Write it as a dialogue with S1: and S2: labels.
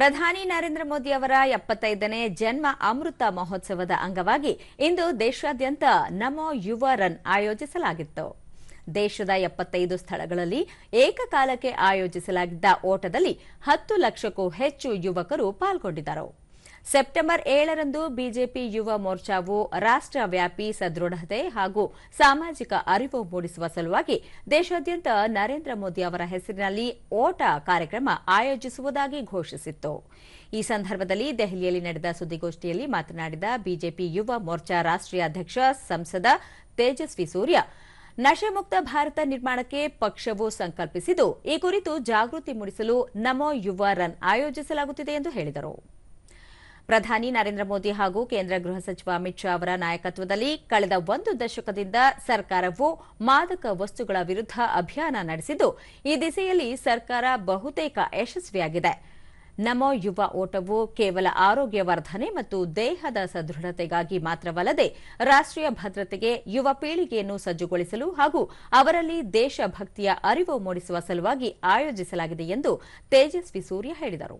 S1: ಪ್ರಧಾನಿ ನರೇಂದ್ರ ಮೋದಿ ಅವರ ಎಪ್ಪತ್ತೈದನೇ ಜನ್ಮ ಅಮೃತ ಮಹೋತ್ಸವದ ಅಂಗವಾಗಿ ಇಂದು ದೇಶಾದ್ಯಂತ ನಮೋ ಯುವ ರನ್ ಆಯೋಜಿಸಲಾಗಿತ್ತು. ದೇಶದ ಎಪ್ಪತ್ತೈದು ಸ್ಥಳಗಳಲ್ಲಿ ಏಕಕಾಲಕ್ಕೆ ಆಯೋಜಿಸಲಾಗಿದ್ದ ಓಟದಲ್ಲಿ ಹತ್ತು ಲಕ್ಷಕ್ಕೂ ಹೆಚ್ಚು ಯುವಕರು ಪಾಲ್ಗೊಂಡಿದ್ದರು. ಸೆಪ್ಟೆಂಬರ್ ಏಳರಂದು ಬಿಜೆಪಿ ಯುವ ಮೋರ್ಚಾವು ರಾಷ್ಟ್ರವ್ಯಾಪಿ ಸದೃಢತೆ ಹಾಗೂ ಸಾಮಾಜಿಕ ಅರಿವು ಮೂಡಿಸುವ ಸಲುವಾಗಿ ದೇಶಾದ್ಯಂತ ನರೇಂದ್ರ ಮೋದಿ ಅವರ ಹೆಸರಿನಲ್ಲಿ ಓಟ ಕಾರ್ಯಕ್ರಮ ಆಯೋಜಿಸುವುದಾಗಿ ಘೋಷಿಸಿತ್ತು. ಈ ಸಂದರ್ಭದಲ್ಲಿ ದೆಹಲಿಯಲ್ಲಿ ನಡೆದ ಸುದ್ದಿಗೋಷ್ಠಿಯಲ್ಲಿ ಮಾತನಾಡಿದ ಬಿಜೆಪಿ ಯುವ ಮೋರ್ಚಾ ರಾಷ್ಟ್ರೀಯ ಅಧ್ಯಕ್ಷ ಸಂಸದ ತೇಜಸ್ವಿ ಸೂರ್ಯ, ನಶೆಮುಕ್ತ ಭಾರತ ನಿರ್ಮಾಣಕ್ಕೆ ಪಕ್ಷವು ಸಂಕಲ್ಪಿಸಿದ್ದು, ಈ ಕುರಿತು ಜಾಗೃತಿ ಮೂಡಿಸಲು ನಮೋ ಯುವ ರನ್ ಆಯೋಜಿಸಲಾಗುತ್ತಿದೆ ಎಂದು ಹೇಳಿದರು. ಪ್ರಧಾನಿ ನರೇಂದ್ರ ಮೋದಿ ಹಾಗೂ ಕೇಂದ್ರ ಗೃಹ ಸಚಿವ ಅಮಿತ್ ಶಾ ಅವರ ನಾಯಕತ್ವದಲ್ಲಿ ಕಳೆದ ಒಂದು ದಶಕದಿಂದ ಸರ್ಕಾರವು ಮಾದಕ ವಸ್ತುಗಳ ವಿರುದ್ಧ ಅಭಿಯಾನ ನಡೆಸಿದ್ದು, ಈ ದಿಸೆಯಲ್ಲಿ ಸರ್ಕಾರ ಬಹುತೇಕ ಯಶಸ್ವಿಯಾಗಿದೆ. ನಮೋ ಯುವ ಓಟವು ಕೇವಲ ಆರೋಗ್ಯ ವರ್ಧನೆ ಮತ್ತು ದೇಹದ ಸದೃಢತೆಗಾಗಿ ಮಾತ್ರವಲ್ಲದೆ ರಾಷ್ಟ್ರೀಯ ಭದ್ರತೆಗೆ, ಯುವ ಪೀಳಿಗೆಯನ್ನು ಸಜ್ಜುಗೊಳಿಸಲು ಹಾಗೂ ಅವರಲ್ಲಿ ದೇಶಭಕ್ತಿಯ ಅರಿವು ಮೂಡಿಸುವ ಸಲುವಾಗಿ ಆಯೋಜಿಸಲಾಗಿದೆ ಎಂದು ತೇಜಸ್ವಿ ಸೂರ್ಯ ಹೇಳಿದರು.